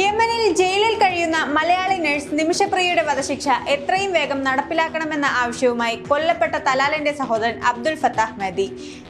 യമനിൽ ജയിലിൽ കഴിയുന്ന മലയാളി നഴ്സ് നിമിഷപ്രിയയുടെ വധശിക്ഷ എത്രയും വേഗം നടപ്പിലാക്കണമെന്ന ആവശ്യവുമായി കൊല്ലപ്പെട്ട തലാലന്റെ സഹോദരൻ അബ്ദുൽ ഫത്താഹ് മദി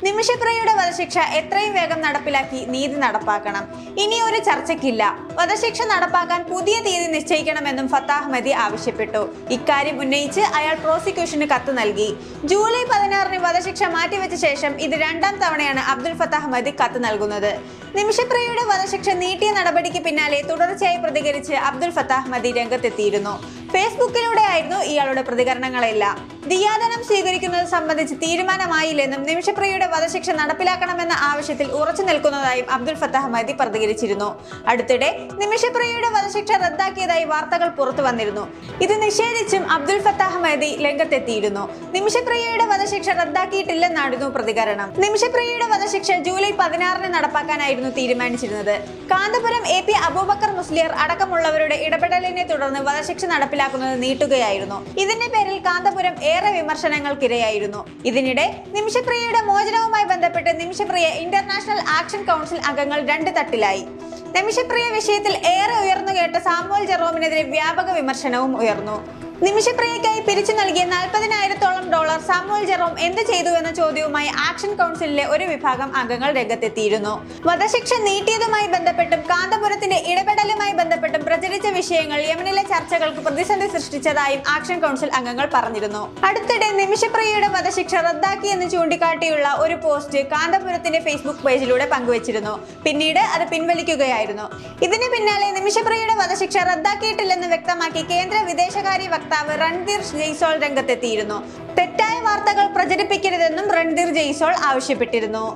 നിമിഷപ്രിയയുടെ വധശിക്ഷ എത്രയും വേഗം നടപ്പിലാക്കി നീതി നടപ്പാക്കണം. ഇനി ഒരു ചർച്ചയ്ക്കില്ല. വധശിക്ഷ നടപ്പാക്കാൻ പുതിയ തീയതി നിശ്ചയിക്കണമെന്നും ഫത്താഹ് മദി ആവശ്യപ്പെട്ടു. ഇക്കാര്യം ഉന്നയിച്ച് അയാൾ പ്രോസിക്യൂഷന് കത്ത് നൽകി. ജൂലൈ പതിനാറിന് വധശിക്ഷ മാറ്റിവെച്ച ശേഷം ഇത് രണ്ടാം തവണയാണ് അബ്ദുൽ ഫത്താഹ് മദി കത്ത് നൽകുന്നത്. നിമിഷപ്രിയയുടെ വധശിക്ഷ നീട്ടിയ നടപടിക്ക് പിന്നാലെ തുടർച്ചയായി പ്രതികരിച്ച് അബ്ദുൽ ഫത്താഹ് മദി രംഗത്തെത്തിയിരുന്നു. ഫേസ്ബുക്കിലൂടെ ആയിരുന്നു ഇയാളുടെ പ്രതികരണങ്ങളെല്ലാം. ദിയാദനം സ്വീകരിക്കുന്നത് സംബന്ധിച്ച് തീരുമാനമായില്ലെന്നും നിമിഷപ്രിയയുടെ വധശിക്ഷ നടപ്പിലാക്കണമെന്ന ആവശ്യത്തിൽ ഉറച്ചു നിൽക്കുന്നതായും അബ്ദുൽ ഫത്താഹ് മൈദി പ്രതികരിച്ചിരുന്നു. അടുത്തിടെ നിമിഷപ്രിയയുടെ വധശിക്ഷ റദ്ദാക്കിയതായി വാർത്തകൾ പുറത്തു വന്നിരുന്നു. ഇത് നിഷേധിച്ചും അബ്ദുൽ ഫത്താഹ് മഹദി രംഗത്തെത്തിയിരുന്നു. നിമിഷപ്രിയയുടെ വധശിക്ഷ റദ്ദാക്കിയിട്ടില്ലെന്നായിരുന്നു പ്രതികരണം. നിമിഷപ്രിയയുടെ വധശിക്ഷ ജൂലൈ പതിനാറിന് നടപ്പാക്കാനായിരുന്നു തീരുമാനിച്ചിരുന്നത്. കാന്തപുരം എ പി അബൂബക്കർ മുസ്ലിയർ അടക്കമുള്ളവരുടെ ഇടപെടലിനെ തുടർന്ന് വധശിക്ഷ നടപ്പിലാക്കുന്നത് നീട്ടുകയായിരുന്നു. ഇതിന്റെ പേരിൽ കാന്തപുരം ഏറെ വിമർശനങ്ങൾക്കിരയായിരുന്നു. ഇതിനിടെ നിമിഷപ്രിയയുടെ മോചനവുമായി ബന്ധപ്പെട്ട് നിമിഷപ്രിയ ഇന്റർനാഷണൽ ആക്ഷൻ കൗൺസിൽ അംഗങ്ങൾ രണ്ട് തട്ടിലായി. നിമിഷപ്രിയ വിഷയത്തിൽ ഏറെ ഉയർന്നു കേട്ട സാമുവൽ ജെറോമിനെതിരെ വ്യാപക വിമർശനവും ഉയർന്നു. നിമിഷപ്രിയയ്ക്കായി പിരിച്ചു നൽകിയ നാൽപ്പതിനായിരത്തോളം ഡോളർ സാമുവൽ ജെറോം എന്ത് ചെയ്തു എന്ന ചോദ്യവുമായി ആക്ഷൻ കൗൺസിലിലെ ഒരു വിഭാഗം അംഗങ്ങൾ രംഗത്തെത്തിയിരുന്നു. വധശിക്ഷ നീട്ടിയതുമായി ബന്ധപ്പെട്ടും കാന്തപുരത്തിന്റെ ഇടപെടലുമായി ബന്ധപ്പെട്ടും പ്രചരിച്ച വിഷയങ്ങൾ യമനിലെ ചർച്ചകൾക്ക് പ്രതിസന്ധി സൃഷ്ടിച്ചതായും ആക്ഷൻ കൗൺസിൽ അംഗങ്ങൾ പറഞ്ഞിരുന്നു. അടുത്തിടെ നിമിഷപ്രിയയുടെ വധശിക്ഷ റദ്ദാക്കിയെന്ന് ചൂണ്ടിക്കാട്ടിയുള്ള ഒരു പോസ്റ്റ് കാന്തപുരത്തിന്റെ ഫേസ്ബുക്ക് പേജിലൂടെ പങ്കുവച്ചിരുന്നു. പിന്നീട് അത് പിൻവലിക്കുകയായിരുന്നു. ഇതിന് പിന്നാലെ നിമിഷപ്രിയയുടെ വധശിക്ഷ റദ്ദാക്കിയിട്ടില്ലെന്ന് വ്യക്തമാക്കി കേന്ദ്ര വിദേശകാര്യ വക്താവ് രൺധീർ ജയ്സോൾ രംഗത്തെത്തിയിരുന്നു. തെറ്റായ വാർത്തകൾ പ്രചരിപ്പിക്കരുതെന്നും രൺധീർ ജയ്സോൾ ആവശ്യപ്പെട്ടിരുന്നു.